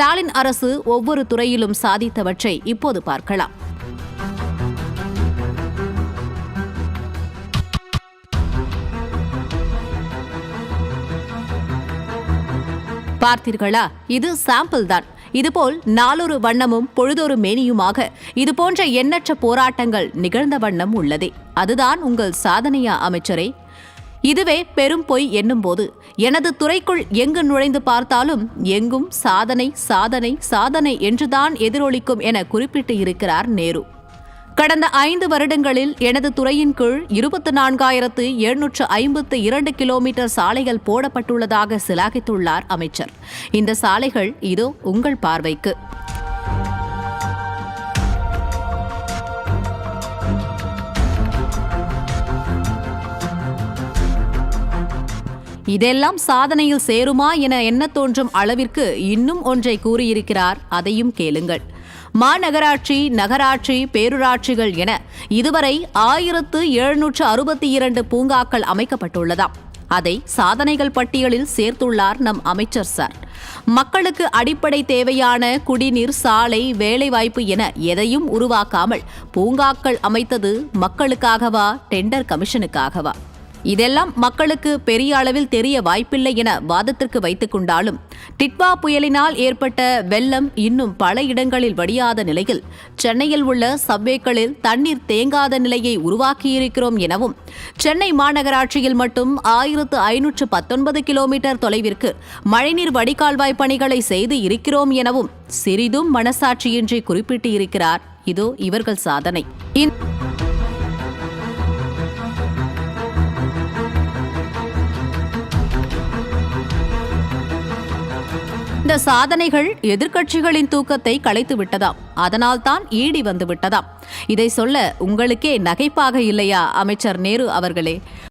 ஸ்டாலின் அரசு ஒவ்வொரு துறையிலும் சாதித்தவற்றை இப்போது பார்க்கலாம். பார்த்தீர்களா? இது சாம்பிள் தான். இதுபோல் நாளொரு வண்ணமும் பொழுதொரு மேனியுமாக இதுபோன்ற எண்ணற்ற போராட்டங்கள் நிகழ்ந்த வண்ணம் உள்ளதே. அதுதான் உங்கள் சாதனையா அமைச்சரே? இதுவே பெரும் பொய் என்னும்போது. எனது துறைக்குள் எங்கு நுழைந்து பார்த்தாலும் எங்கும் சாதனை சாதனை சாதனை என்றுதான் எதிரொலிக்கும் என குறிப்பிட்டு இருக்கிறார் நேரு. கடந்த ஐந்து வருடங்களில் எனது துறையின் கீழ் இருபத்தி நான்காயிரத்து எழுநூற்று ஐம்பத்து இரண்டு கிலோமீட்டர் சாலைகள் போடப்பட்டுள்ளதாக சிலாகித்துள்ளார் அமைச்சர். இந்த சாலைகள் இதோ உங்கள் பார்வைக்கு. இதெல்லாம் சாதனையில் சேருமா என எண்ண தோன்றும் அளவிற்கு இன்னும் ஒன்றை கூறியிருக்கிறார். அதையும் கேளுங்கள். மாநகராட்சி நகராட்சி பேரூராட்சிகள் என இதுவரை ஆயிரத்து எழுநூற்று அறுபத்தி இரண்டு பூங்காக்கள் அமைக்கப்பட்டுள்ளதாம். அதை சாதனைகள் பட்டியலில் சேர்த்துள்ளார் நம் அமைச்சர் சார். மக்களுக்கு அடிப்படை தேவையான குடிநீர் சாலை வேலைவாய்ப்பு என எதையும் உருவாக்காமல் பூங்காக்கள் அமைத்தது மக்களுக்காகவா டெண்டர் கமிஷனுக்காகவா? இதெல்லாம் மக்களுக்கு பெரிய அளவில் தெரிய வாய்ப்பில்லை என வாதத்திற்கு வைத்துக் கொண்டாலும் டிட்வா புயலினால் ஏற்பட்ட வெள்ளம் இன்னும் பல இடங்களில் வடியாத நிலையில் சென்னையில் உள்ள சப்வேக்களில் தண்ணீர் தேங்காத நிலையை உருவாக்கியிருக்கிறோம் எனவும் சென்னை மாநகராட்சியில் மட்டும் ஆயிரத்து ஐநூற்று பத்தொன்பது கிலோமீட்டர் தொலைவிற்கு மழைநீர் வடிகால்வாய் பணிகளை செய்து இருக்கிறோம் எனவும் சிறிதும் மனசாட்சியின்றி குறிப்பிட்டு இருக்கிறார் இதோ இவர்கள் சாதனை. இந்த சாதனைகள் எதிர்க்கட்சிகளின் தூக்கத்தை களைத்து விட்டதாம். அதனால்தான் ஈடி வந்து விட்டதாம். இதை சொல்ல உங்களுக்கே நகைப்பாக இல்லையா அமைச்சர் நேரு அவர்களே?